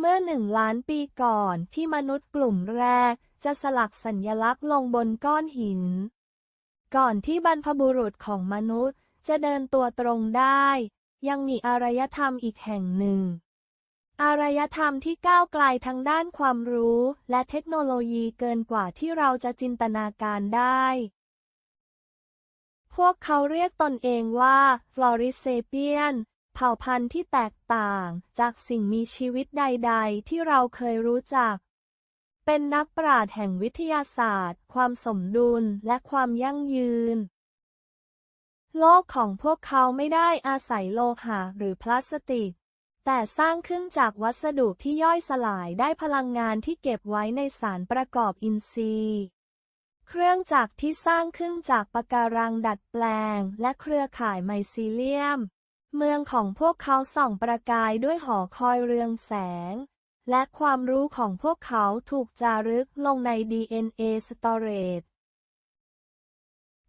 เมื่อหนึ่งล้านปีก่อนที่มนุษย์กลุ่มแรก จะสลักสัญลักษณ์ลงบนก้อนหิน ก่อนที่บรรพบุรุษของมนุษย์จะเดินตัวตรงได้ ยังมีอารยธรรมอีกแห่งหนึ่ง อารยธรรมที่ก้าวไกลทางด้านความรู้และเทคโนโลยีเกินกว่าที่เราจะจินตนาการได้ พวกเขาเรียกตนเองว่าฟลอริเซเปียน ผ่าพันธุ์ที่แตกต่าง จากสิ่งมีชีวิตใด ๆ ที่เราเคยรู้จัก เป็นนักปราชญ์แห่งวิทยาศาสตร์ ความสมดุลและความยั่งยืน โลกของพวกเขาไม่ได้อาศัยโลหะหรือพลาสติก แต่สร้างขึ้นจากวัสดุที่ย่อยสลายได้พลังงานที่เก็บไว้ในสารประกอบอินทรีย์เครื่องจักรที่สร้างขึ้นจากปะการังดัดแปลง และเครือข่ายไมซีเลียม เมืองของพวกเขาส่องประกายด้วยหอคอยเรืองแสง และความรู้ของพวกเขาถูกจารึกลงใน DNA Storage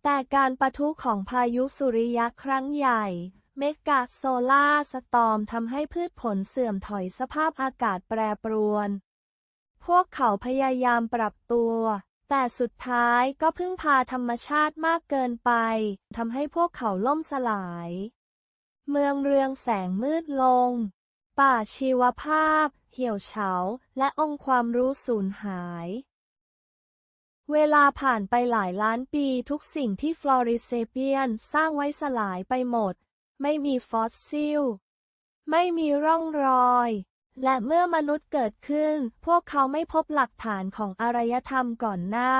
แต่การปะทุของพายุสุริยะครั้งใหญ่ เมกาโซลาสตอมทำให้พืชผลเสื่อมถอยสภาพอากาศแปรปรวน พวกเขาพยายามปรับตัว แต่สุดท้ายก็พึ่งพาธรรมชาติมากเกินไปทำให้พวกเขาล่มสลาย เมืองเรืองแสงมืดลง ป่าชีวภาพ เหี่ยวเฉา และองค์ความรู้สูญหาย เวลาผ่านไปหลายล้านปีทุกสิ่งที่ฟลอริเซเปียนสร้างไว้สลายไปหมด ไม่มีฟอสซิล ไม่มีร่องรอย และเมื่อมนุษย์เกิดขึ้น พวกเขาไม่พบหลักฐานของอารยธรรมก่อนหน้า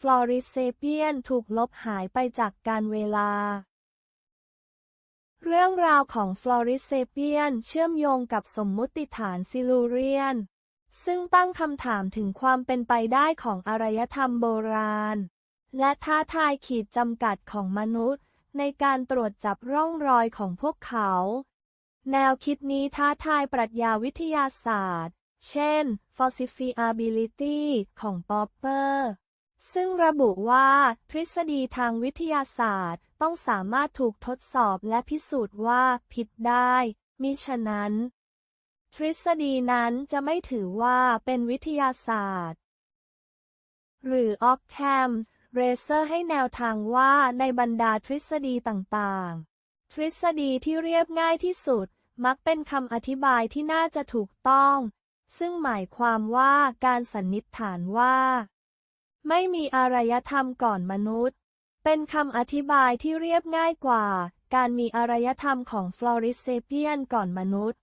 ฟลอริเซเปียนถูกลบหายไปจากการเวลา เรื่องราวของฟลอริสเซเปียนเชื่อมโยงกับสมมุติฐานซิลูเรียน ซึ่งตั้งคำถามถึงความเป็นไปได้ของอารยธรรมโบราณ และท้าทายขีดจำกัดของมนุษย์ ในการตรวจจับร่องรอยของพวกเขา แนวคิดนี้ท้าทายปรัชญาวิทยาศาสตร์ เช่น falsifiability ของปอปเปอร์ ซึ่งระบุว่า ทฤษฎีทางวิทยาศาสตร์ ต้องสามารถถูกทดสอบและพิสูจน์ว่าผิดได้มิฉะนั้น ทฤษฎีนั้นจะไม่ถือว่าเป็นวิทยาศาสตร์ หรือออกแคมเรเซอร์ให้แนวทางว่าในบรรดาทฤษฎีต่างๆ ทฤษฎีที่เรียบง่ายที่สุด มักเป็นคำอธิบายที่น่าจะถูกต้อง ซึ่งหมายความว่าการสันนิษฐานว่า ไม่มีอารยธรรมก่อนมนุษย์ เป็นคำอธิบายที่เรียบง่ายกว่า การมีอารยธรรมของฟลอริสเซเปียนก่อนมนุษย์